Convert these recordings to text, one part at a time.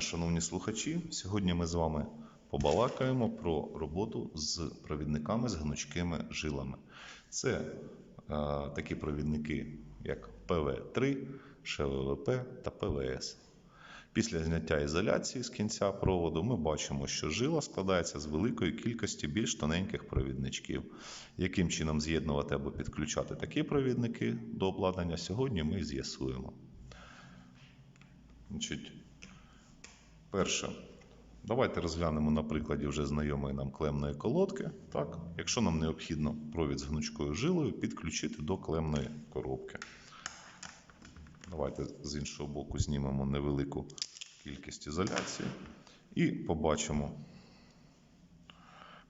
шановні слухачі. Сьогодні ми з вами побалакаємо про роботу з провідниками з гнучкими жилами. Це е, такі провідники, як ПВ3, ШВВП та ПВС. Після зняття ізоляції з кінця проводу ми бачимо, що жила складається з великої кількості більш тоненьких провідничків. Яким чином з'єднувати або підключати такі провідники до обладнання, сьогодні ми з'ясуємо. Значить, перше, давайте розглянемо на прикладі вже знайомої нам клемної колодки. Так, якщо нам необхідно провід з гнучкою жилою підключити до клемної коробки. Давайте з іншого боку знімемо невелику кількість ізоляції і побачимо,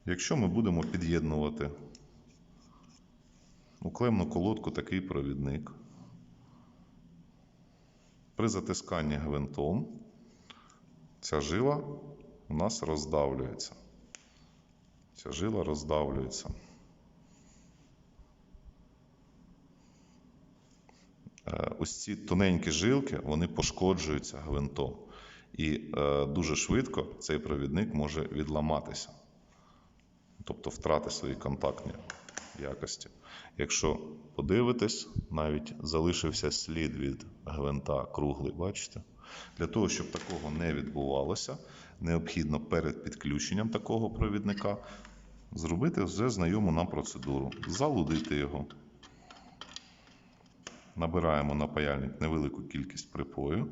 якщо ми будемо під'єднувати у клемну колодку такий провідник. При затисканні гвинтом ця жила у нас роздавлюється. Ця жила роздавлюється. Е, Ось ці тоненькі жилки вони пошкоджуються гвинтом. І е, дуже швидко цей провідник може відламатися, тобто втрати свої контактні якості. Якщо подивитись, навіть залишився слід від гвинта круглий, бачите? Для того, щоб такого не відбувалося, необхідно перед підключенням такого провідника зробити вже знайому нам процедуру. Залудити його. Набираємо на паяльник невелику кількість припою.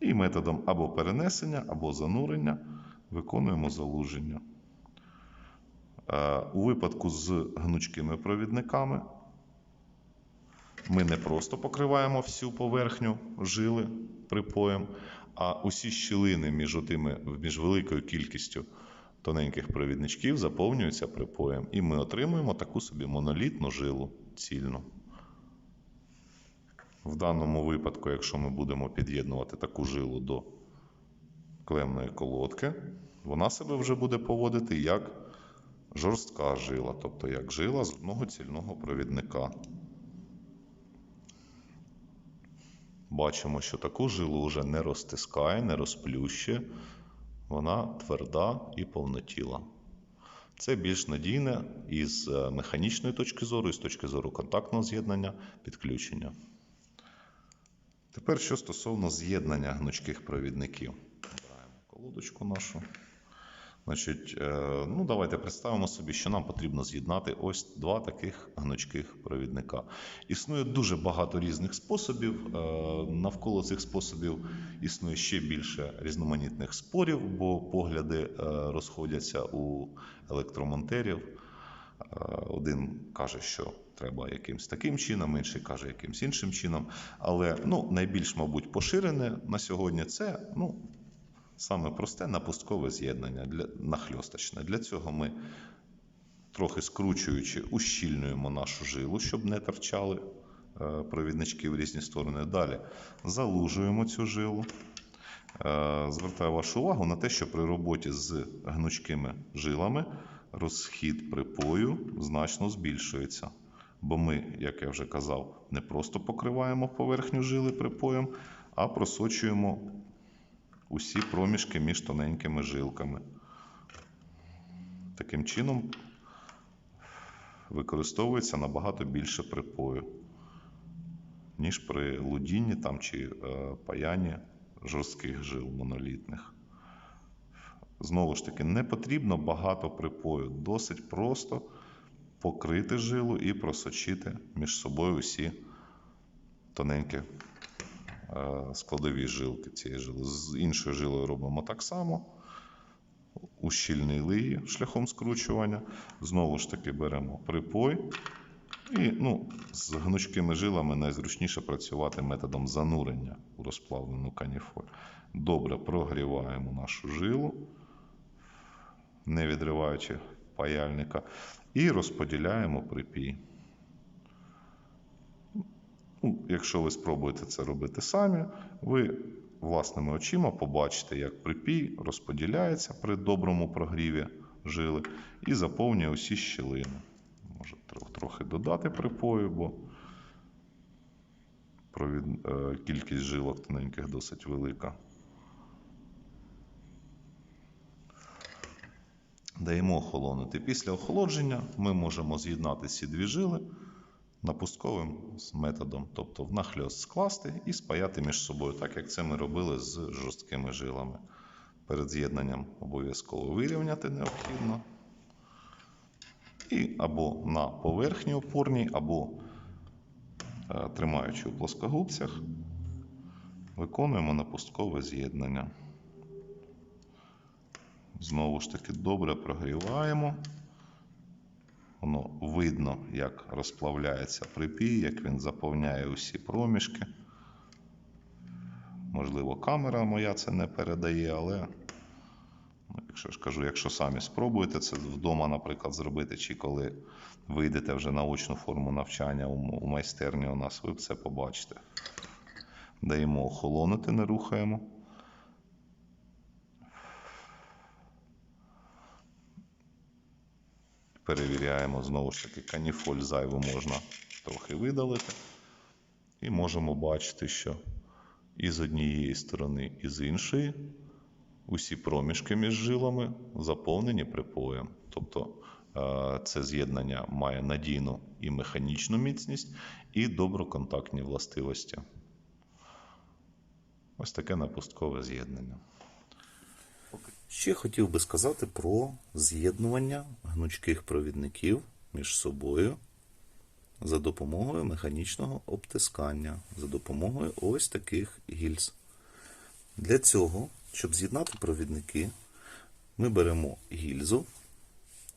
І методом або перенесення, або занурення виконуємо залуження. Е, У випадку з гнучкими провідниками ми не просто покриваємо всю поверхню жили припоєм, а усі щілини між, отими, між великою кількістю тоненьких провідничків заповнюються припоєм. І ми отримуємо таку собі монолітну жилу цільну. В даному випадку, якщо ми будемо під'єднувати таку жилу до клемної колодки, вона себе вже буде поводити як жорстка жила, тобто як жила з одного цільного провідника. Бачимо, що таку жилу вже не розтискає, не розплющує, вона тверда і повнотіла. Це більш надійне із механічної точки зору, і з точки зору контактного з'єднання підключення. Тепер що стосовно з'єднання гнучких провідників. Збираємо колодочку нашу. Значить, е, ну давайте представимо собі, що нам потрібно з'єднати ось два таких гнучких провідника. Існує дуже багато різних способів. Е, Навколо цих способів існує ще більше різноманітних спорів, бо погляди е, розходяться у електромонтерів. Один каже, що треба якимось таким чином, інший каже якимось іншим чином. Але ну, найбільш, мабуть, поширене на сьогодні це ну, саме просте напусткове з'єднання для, нахльосточне. Для цього ми, трохи скручуючи, ущільнюємо нашу жилу, щоб не торчали е, провіднички в різні сторони. Далі залужуємо цю жилу. Е, Звертаю вашу увагу на те, що при роботі з гнучкими жилами розхід припою значно збільшується. Бо ми, як я вже казав, не просто покриваємо поверхню жили припоєм, а просочуємо усі проміжки між тоненькими жилками. Таким чином використовується набагато більше припою, ніж при лудінні там, чи е, паянні жорстких жил монолітних. Знову ж таки, не потрібно багато припою, досить просто покрити жилу і просочити між собою усі тоненькі складові жилки цієї жили. З іншою жилою робимо так само. Ущільнили її шляхом скручування. Знову ж таки беремо припой. І ну, з гнучкими жилами найзручніше працювати методом занурення у розплавлену каніфоль. Добре прогріваємо нашу жилу, не відриваючи паяльника, і розподіляємо припій. Ну, Якщо ви спробуєте це робити самі, ви власними очима побачите, як припій розподіляється при доброму прогріві жили і заповнює усі щілини. Може трохи додати припою, бо е, кількість жилок тоненьких досить велика. Даємо охолонути. Після охолодження ми можемо з'єднати ці дві жили напустковим методом, тобто внахльост скласти і спаяти між собою, так як це ми робили з жорсткими жилами. Перед з'єднанням обов'язково вирівняти необхідно. І або на поверхні опорній, або е, тримаючи у плоскогубцях, виконуємо напусткове з'єднання. Знову ж таки добре прогріваємо. Воно видно, як розплавляється припій, як він заповняє усі проміжки. Можливо, камера моя це не передає, але ну, якщо ж кажу, якщо самі спробуєте це вдома, наприклад, зробити, чи коли вийдете вже на очну форму навчання у майстерні у нас, ви це побачите. Даємо охолонути, не рухаємо. Перевіряємо знову ж таки, каніфоль зайву можна трохи видалити. І можемо бачити, що і з однієї сторони, і з іншої усі проміжки між жилами заповнені припоєм. Тобто е, це з'єднання має надійну і механічну міцність, і доброконтактні властивості. Ось таке напусткове з'єднання. Ще хотів би сказати про з'єднування гнучких провідників між собою за допомогою механічного обтискання, за допомогою ось таких гільз. Для цього, щоб з'єднати провідники, ми беремо гільзу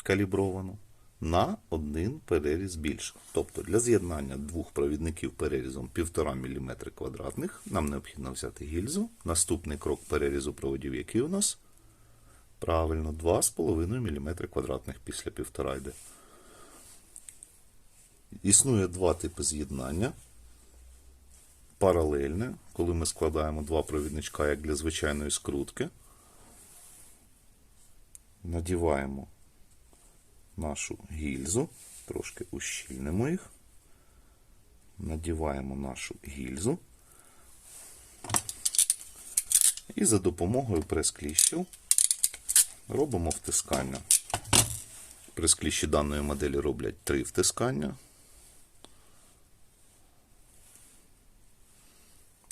калібровану на один переріз більше. Тобто для з'єднання двох провідників перерізом 1,5 мм квадратних нам необхідно взяти гільзу. Наступний крок перерізу проводів, який у нас Правильно, 2,5 мм квадратних після 1,5 йде. Існує два типи з'єднання. Паралельне, коли ми складаємо два провідничка, як для звичайної скрутки. Надіваємо нашу гільзу, трошки ущільнимо їх. Надіваємо нашу гільзу. І за допомогою прес-кліщів робимо втискання. При скліщі даної моделі роблять три втискання.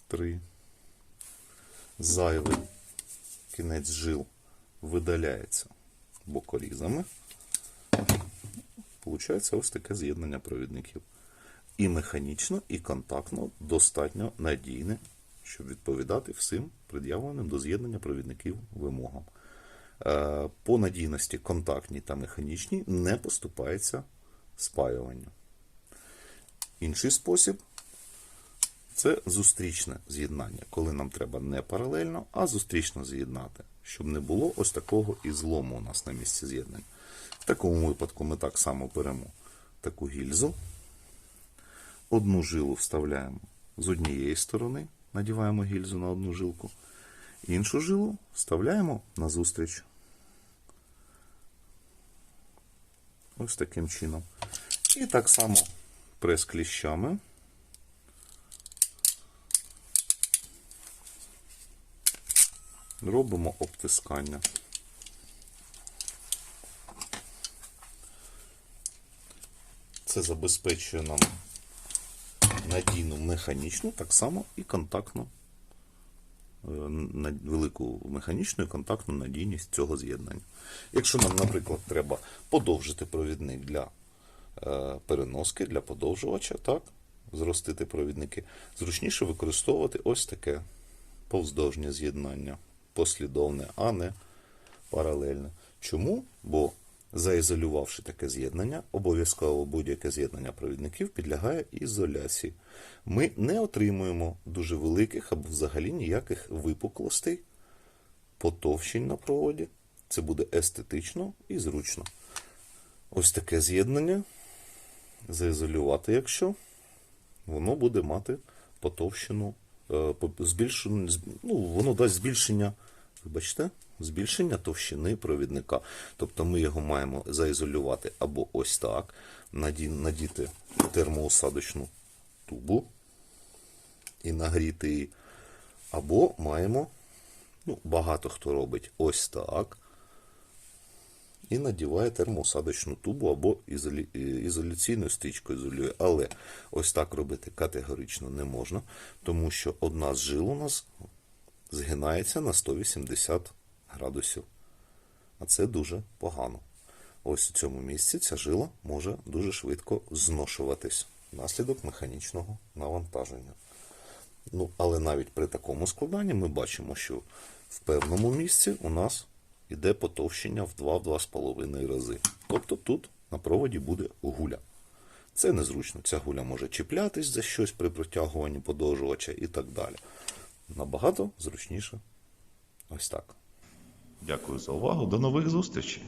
Три. Зайвий кінець жил видаляється бокорізами. Получається ось таке з'єднання провідників. І механічно, і контактно достатньо надійне, щоб відповідати всім пред'явленим до з'єднання провідників вимогам. Е, По надійності контактній та механічній не поступається спаюванню. Інший спосіб це зустрічне з'єднання, коли нам треба не паралельно, а зустрічно з'єднати, щоб не було ось такого і злому у нас на місці з'єднання. В такому випадку ми так само беремо таку гільзу, одну жилу вставляємо з однієї сторони, надіваємо гільзу на одну жилку, іншу жилу вставляємо назустріч. Ось таким чином. І так само прес кліщами. Робимо обтискання. Це забезпечує нам надійну механічну, так само і контактну, на- велику механічну і контактну надійність цього з'єднання. Якщо нам, наприклад, треба подовжити провідник для е, переноски, для подовжувача, так, зростити провідники, зручніше використовувати ось таке повздовжнє з'єднання, послідовне, а не паралельне. Чому? Бо заізолювавши таке з'єднання, обов'язково будь-яке з'єднання провідників підлягає ізоляції. Ми не отримуємо дуже великих або взагалі ніяких випуклостей, потовщень на проводі. Це буде естетично і зручно. Ось таке з'єднання заізолювати, якщо воно буде мати потовщену, е, збільшену, ну, воно дасть збільшення, вибачте, збільшення товщини провідника. Тобто ми його маємо заізолювати або ось так, надіти термоусадочну тубу і нагріти її, або маємо, ну, багато хто робить ось так. і надіває термоусадочну тубу або ізолі... е, ізоляційною стрічкою ізолює. Але ось так робити категорично не можна, тому що одна з жил у нас згинається на 180 градусів. А це дуже погано. Ось у цьому місці ця жила може дуже швидко зношуватись внаслідок механічного навантаження. Ну, але навіть при такому складанні ми бачимо, що в певному місці у нас іде потовщення в 2-2,5 рази. Тобто тут на проводі буде гуля. Це незручно. Ця гуля може чіплятись за щось при протягуванні подовжувача і так далі. Набагато зручніше ось так. Дякую за увагу. До нових зустрічей.